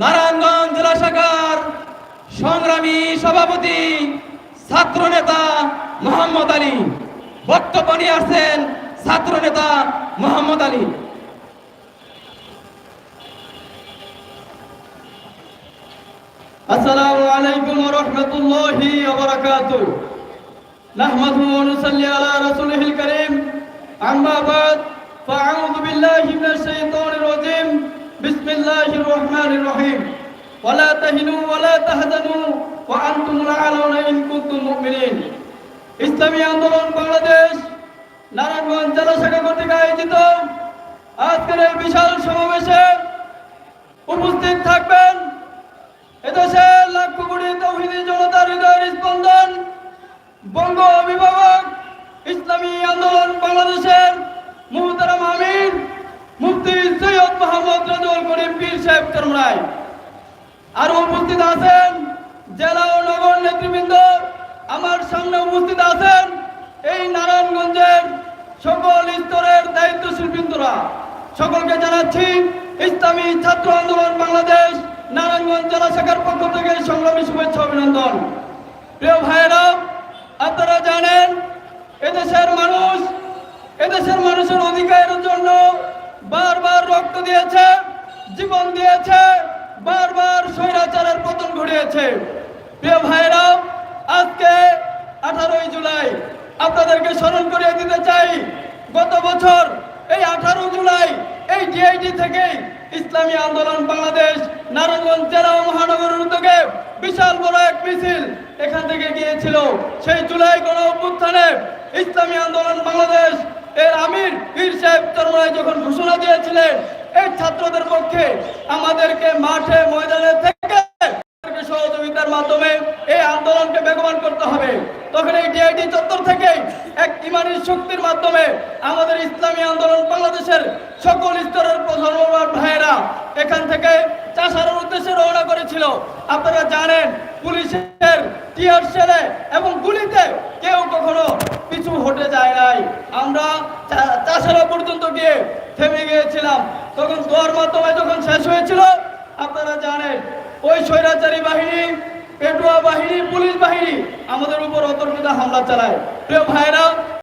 নারায়ণগঞ্জ জেলা শাখার সংগ্রামী সভাপতি ছাত্র নেতা মোহাম্মদ আলী। বক্তব্য নিয়ে আসছেন ছাত্র নেতা মোহাম্মদ আলী। আসসালামু আলাইকুম ওয়া রাহমাতুল্লাহি ওয়া বারাকাতুহু। নাহমাদু ওয়া নুসাল্লি আলা আম্মা বাদ। বিল্লাহি মিনাশ শাইতানির الله الرحمن الرحيم ولا تهنوا ولا تهزنوا وأنتم الأعلون إن كنتم مؤمنين ইসলামী আন্দোলন বাংলাদেশ নারায়ণগঞ্জ জেলা শাখা কর্তৃক আয়োজিত আজকের এই বিশাল সমাবেশে উপস্থিত থাকবেন এদেশের লাখ কোটি তৌহিদি জনতার হৃদয়ের স্পন্দন বঙ্গ অভিভাবক ইসলামী আন্দোলন বাংলাদেশের মুহতারাম আমির মুফতি সৈয়দ মোহাম্মদ রাজুল করিম পীর চরমরায় আরও আছেন জেলা নগর নেতৃবৃন্দ। আমার সামনে উপস্থিত আছেন এই নারায়ণগঞ্জের সকল স্তরের দায়িত্বশীল বৃন্দরা জানাচ্ছি, ইসলামী ছাত্র আন্দোলন বাংলাদেশ নারায়ণগঞ্জ জেলা পক্ষ থেকে সংগ্রামী শুভেচ্ছা অভিনন্দন। প্রিয় ভাইয়েরা, আপনারা জানেন, এদেশের মানুষ, এদেশের মানুষের অধিকারের জন্য বারবার রক্ত দিয়েছে। জীবন দিয়েছে, বারবার স্বৈরাচারের পতন ঘটিয়েছে। প্রিয় ভাইরা আজকে আঠারোই জুলাই, আপনাদেরকে স্মরণ করিয়ে দিতে চাই, গত বছর এই আঠারো জুলাই, এই ডিআইটি থেকেই ইসলামী আন্দোলন বাংলাদেশ নারায়ণগঞ্জ জেলা মহানগরের উদ্যোগে বিশাল বড় এক মিছিল এখান থেকে গিয়েছিল। সেই জুলাই গণ অভ্যুত্থানে ইসলামী আন্দোলন বাংলাদেশ এর আমির পীর সাহেব যখন ঘোষণা দিয়েছিলেন এই ছাত্রদের পক্ষে আমাদেরকে মাঠে, ময়দানে থেকে সহযোগিতার মাধ্যমে এই আন্দোলনকে বেগবান করতে হবে। তখন এই ডিআইডি চত্বর থেকে এক ইমানি শক্তির মাধ্যমে আমাদের ইসলামী আন্দোলন বাংলাদেশের সকল স্তরের প্রধান ভাইয়েরা এখান থেকে চাষার উদ্দেশ্যে রওনা করেছিল। আপনারা জানেন, পুলিশের টিয়ার সেলে এবং গুলিতে কেউ কখনো পিছু হটে যায় নাই। আমরা চাষারা পর্যন্ত গিয়ে থেমে গিয়েছিলাম। তখন দোয়ার মাধ্যমে যখন শেষ হয়েছিল, আপনারা জানেন, ওই স্বৈরাচারী বাহিনী, পেটুয়া বাহিনী, পুলিশ বাহিনী আমাদের উপর অতর্কিত হামলা চালায়। প্রিয় ভাইরা